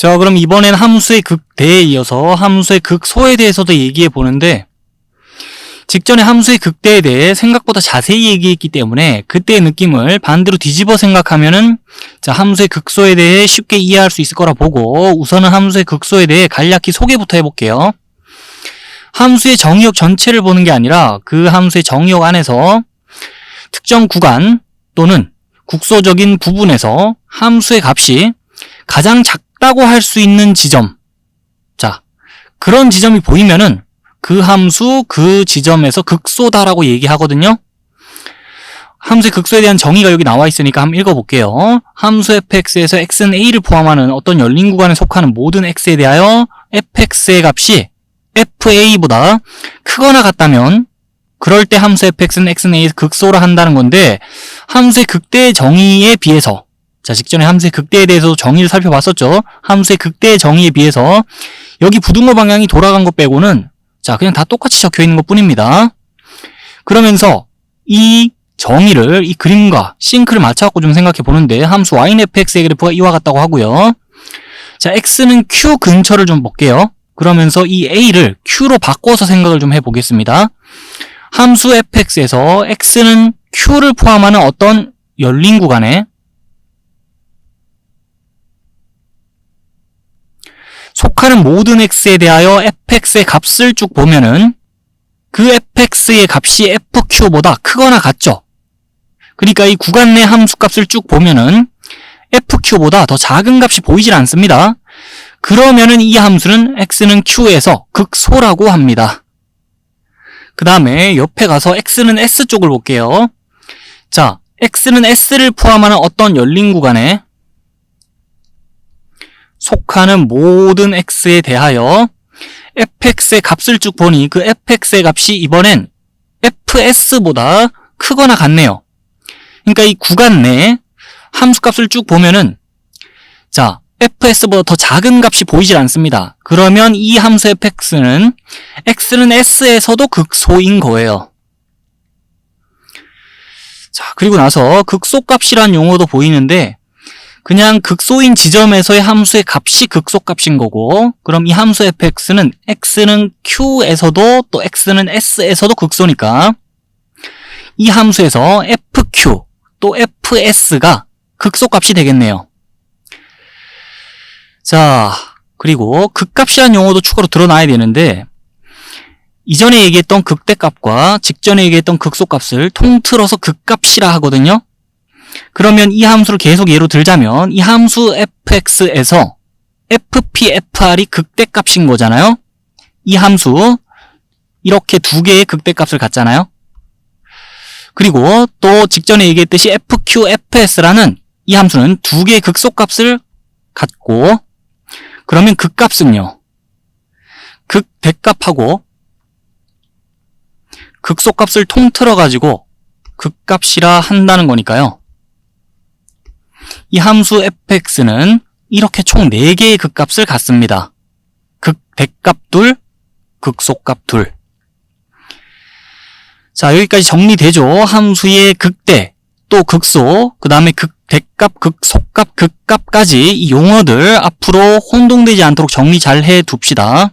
자, 그럼 이번엔 함수의 극대에 이어서 함수의 극소에 대해서도 얘기해 보는데, 직전에 함수의 극대에 대해 생각보다 자세히 얘기했기 때문에 그때의 느낌을 반대로 뒤집어 생각하면은 자, 함수의 극소에 대해 쉽게 이해할 수 있을 거라 보고 우선은 함수의 극소에 대해 간략히 소개부터 해볼게요. 함수의 정의역 전체를 보는 게 아니라 그 함수의 정의역 안에서 특정 구간 또는 국소적인 부분에서 함수의 값이 가장 작 다고 할 수 있는 지점. 자, 그런 지점이 보이면은 그 함수 그 지점에서 극소다라고 얘기하거든요. 함수의 극소에 대한 정의가 여기 나와 있으니까 한번 읽어볼게요. 함수 fx에서 x는 a를 포함하는 어떤 열린 구간에 속하는 모든 x에 대하여 fx의 값이 fa보다 크거나 같다면 그럴 때 함수 fx는 x는 a에서 극소라 한다는 건데 함수의 극대의 정의에 비해서 자 직전에 함수의 극대에 대해서 정의를 살펴봤었죠. 함수의 극대의 정의에 비해서 여기 부등호 방향이 돌아간 것 빼고는 자 그냥 다 똑같이 적혀 있는 것 뿐입니다. 그러면서 이 정의를 이 그림과 싱크를 맞춰갖고 좀 생각해 보는데 함수 yfx의 그래프가 이와 같다고 하고요. 자 x는 q 근처를 좀 볼게요. 그러면서 이 a를 q로 바꿔서 생각을 좀 해보겠습니다. 함수 fx에서 x는 q를 포함하는 어떤 열린 구간에 속하는 모든 x에 대하여 fx의 값을 쭉 보면은 그 fx의 값이 fq보다 크거나 같죠. 그러니까 이 구간 내 함수 값을 쭉 보면은 fq보다 더 작은 값이 보이질 않습니다. 그러면은 이 함수는 x는 q에서 극소라고 합니다. 그 다음에 옆에 가서 x는 s 쪽을 볼게요. 자, x는 s를 포함하는 어떤 열린 구간에 속하는 모든 x에 대하여 fx의 값을 쭉 보니 그 fx의 값이 이번엔 fs보다 크거나 같네요. 그러니까 이 구간 내 함수 값을 쭉 보면은 자 fs보다 더 작은 값이 보이질 않습니다. 그러면 이 함수 fx는 x는 s에서도 극소인 거예요. 자 그리고 나서 극소값이란 용어도 보이는데 그냥 극소인 지점에서의 함수의 값이 극소값인 거고 그럼 이 함수 fx는 x는 q에서도 또 x는 s에서도 극소니까 이 함수에서 fq 또 fs가 극소값이 되겠네요. 자 그리고 극값이라는 용어도 추가로 드러나야 되는데 이전에 얘기했던 극대값과 직전에 얘기했던 극소값을 통틀어서 극값이라 하거든요. 그러면 이 함수를 계속 예로 들자면 이 함수 fx에서 fp, fr이 극대값인 거잖아요. 이 함수 이렇게 두 개의 극대값을 갖잖아요. 그리고 또 직전에 얘기했듯이 fq, fs라는 이 함수는 두 개의 극소값을 갖고 그러면 극값은요. 극대값하고 극소값을 통틀어 가지고 극값이라 한다는 거니까요. 이 함수 fx는 이렇게 총 4개의 극값을 갖습니다. 극대값 둘, 극소값 둘. 자, 여기까지 정리되죠. 함수의 극대, 또 극소, 그 다음에 극대값, 극소값, 극값까지 이 용어들 앞으로 혼동되지 않도록 정리 잘 해 둡시다.